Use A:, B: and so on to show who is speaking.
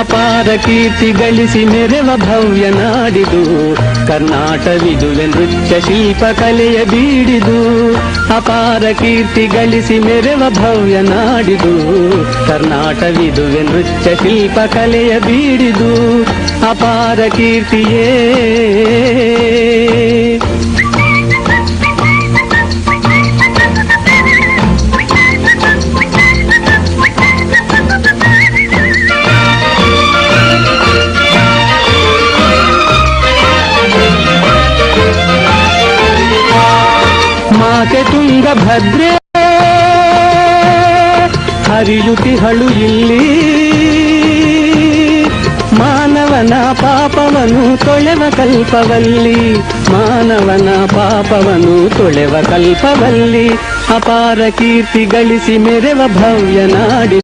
A: ಅಪಾರ ಕೀರ್ತಿ ಗಳಿಸಿ ಮೆರೆವ ಭವ್ಯ ನಾಡಿದು. ಕರ್ನಾಟವಿದುವೆ ನೃತ್ಯ ಶಿಲ್ಪ ಕಲೆಯ ಬೀಡಿದು. ಅಪಾರ ಕೀರ್ತಿ ಗಳಿಸಿ ಮೆರೆವ ಭವ್ಯ ನಾಡಿದು. ಕರ್ನಾಟವಿದುವೆ ನೃತ್ಯ ಶಿಲ್ಪ ಕಲೆಯ ಬೀಡಿದು. ಅಪಾರ ಕೀರ್ತಿಯೇ. ಮಾತೆ ತುಂಗಭದ್ರೆ ಹರಿಯುತಿಹಳು ಇಲ್ಲಿ. ಮಾನವನ ಪಾಪವನು ತೊಳೆವ ಕಲ್ಪವಲ್ಲಿ. ಮಾನವನ ಪಾಪವನು ತೊಳೆವ ಕಲ್ಪವಲ್ಲಿ. ಅಪಾರ ಕೀರ್ತಿ ಗಳಿಸಿ ಮೆರೆವ ಭವ್ಯ ನಾಡಿ.